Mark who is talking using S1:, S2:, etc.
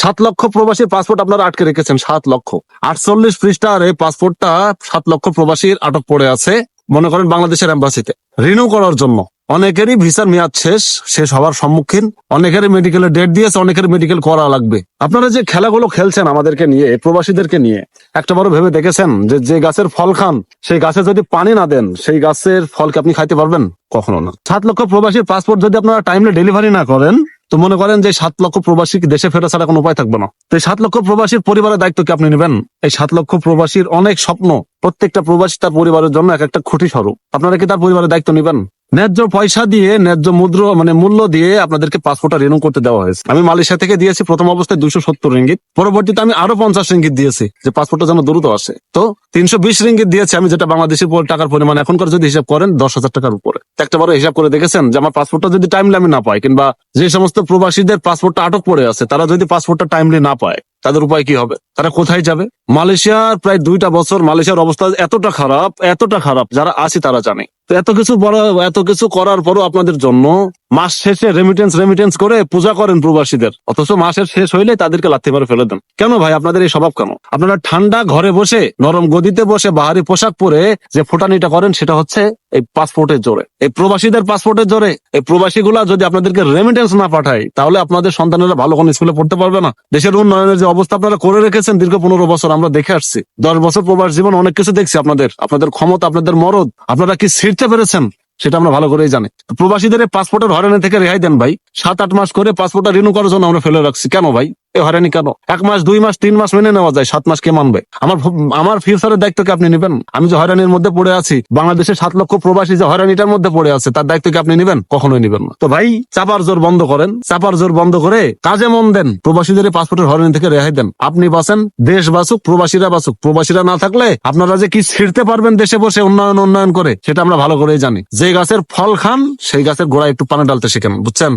S1: সাত লক্ষ প্রবাসীর পাসপোর্ট আপনারা আটকে রেখেছেন, সাত লক্ষ। আটচল্লিশ পৃষ্ঠার এই পাসপোর্টটা সাত লক্ষ প্রবাসীর আটক পড়ে আছে, মনে করেন বাংলাদেশের এম্বাসিতে রিনিউ করার জন্য। অনেকেরই ভিসার মেয়াদ শেষ শেষ হওয়ার সম্মুখীন। অনেকেরই মেডিকেলের ডেট দিয়েছে, অনেকের মেডিকেল করা লাগবে। আপনারা যে খেলাগুলো খেলছেন আমাদেরকে নিয়ে প্রবাসীদেরকে নিয়ে, একটা বড় ভেবে দেখেছেন যে যে গাছের ফল খান, সেই গাছে যদি পানি না দেন, সেই গাছের ফলকে আপনি খাইতে পারবেন? কখনো না। সাত লক্ষ প্রবাসীর পাসপোর্ট যদি আপনারা টাইমলি ডেলিভারি না করেন তো মনে করেন যে সাত লক্ষ প্রবাসী দেশে ফেরা ছাড়া কোনো উপায় থাকবে না। তো এই সাত লক্ষ প্রবাসীর পরিবারের দায়িত্ব কি আপনি নেবেন? এই সাত লক্ষ প্রবাসীর অনেক স্বপ্ন, প্রত্যেকটা প্রবাসী তার পরিবারের জন্য এক একটা খুঁটি স্বরূপ। আপনারা কি তার পরিবারের দায়িত্ব নেবেন? ন্যায্য পয়সা দিয়ে, ন্যায্য মুদ্র মানে মূল্য দিয়ে আপনাদেরকে পাসপোর্টটা রিনিউ করতে দেওয়া হয়েছে। আমি মালয়েশিয়া থেকে দিয়েছি, প্রথম অবস্থায় দুশো সত্তর রিঙ্গিত। পরবর্তীতে আমি আরও পঞ্চাশ রিঙ্গিত দিয়েছি, যে পাসপোর্টটা যেন দ্রুত আসে। তো তিনশো বিশ রিঙ্গিত দিয়েছি আমি, যেটা বাংলাদেশের টাকার পরিমাণ। এখনকার যদি হিসাব করেন দশ হাজার টাকার উপরে। একটা বড় হিসাব করে দেখেছেন যে আমার পাসপোর্টটা যদি টাইমলি আমি না পাই কিংবা যে সমস্ত প্রবাসীদের পাসপোর্টটা আটক পড়ে আছে, তারা যদি পাসপোর্টটা টাইমলি না পায়, তাদের উপায় কি হবে? তারা কোথায় যাবে? মালয়েশিয়ার প্রায় দুইটা বছর মালয়েশিয়ার অবস্থা এতটা খারাপ এতটা খারাপ, যারা আছে তারা জানে। তো এত কিছু বড় এত কিছু করার পরও আপনাদের জন্য মাস শেষে রেমিটেন্স রেমিটেন্স করে পূজা করেন প্রবাসীদের। অথচ মাসের শেষ হইলে তাদেরকে লাথি মারে ফেলে দেন। কেন ভাই? আপনাদের এই স্বভাব কেন? আপনারা ঠান্ডা ঘরে বসে, নরম গদিতে বসে, বাহারি পোশাক পরে যে ফোটানিটা করেন, সেটা হচ্ছে এই পাসপোর্টের জোরে। এই প্রবাসীদের পাসপোর্টের জোরে। এই প্রবাসীগুলা যদি আপনাদেরকে রেমিটেন্স না পাঠায়, তাহলে আপনাদের সন্তানেরা ভালো কোনো স্কুলে পড়তে পারবে না। দেশের উন্নয়নের যে অবস্থা আপনারা করে রেখেছেন দীর্ঘ পনেরো বছর, আমরা দেখে আসছি। দশ বছর প্রবাস জীবন, অনেক কিছু দেখছি আপনাদের। আপনাদের ক্ষমতা, আপনাদের মরদ। আপনারা কি ছিঁড়তে পেরেছেন? সেটা আমরা ভালো করেই জানি। প্রবাসীদের পাসপোর্টের হয়রানি থেকে রেহাই দেন ভাই। সাত, আট মাস করে পাসপোর্টটা রিনিউ করার জন্য আমরা ফেলে রাখছি। কেন ভাই? এ হয়রানি কেন? এক মাস, দুই মাস, তিন মাস মেনে নেওয়া যায়, সাত মাস কে মানবে? আমার আমার ফিউচারের দায়িত্ব কি আপনি নেবেন? আমি যে হয়রানির মধ্যে পড়ে আছি, বাংলাদেশের সাত লক্ষ প্রবাসী যে হয়রানিটার মধ্যে পড়ে আছে, তার দায়িত্ব কি আপনি নেবেন? কখনোই নেবেন না। তো ভাই, চাপার জোর বন্ধ করেন, চাপার জোর বন্ধ করে কাজে মন দেন, প্রবাসীদের পাসপোর্টের হয়রানি থেকে রেহাই দেন। আপনি বাঁচেন, দেশ বাঁচুক, প্রবাসীরা বাঁচুক। প্রবাসীরা না থাকলে আপনারা যে কি ছিঁড়তে পারবেন দেশে বসে উন্নয়ন উন্নয়ন করে, সেটা আমরা ভালো করেই জানি। যে গাছের ফল খান, সেই গাছের গোড়ায় একটু পানি ডালতে শেখেন, বুঝছেন?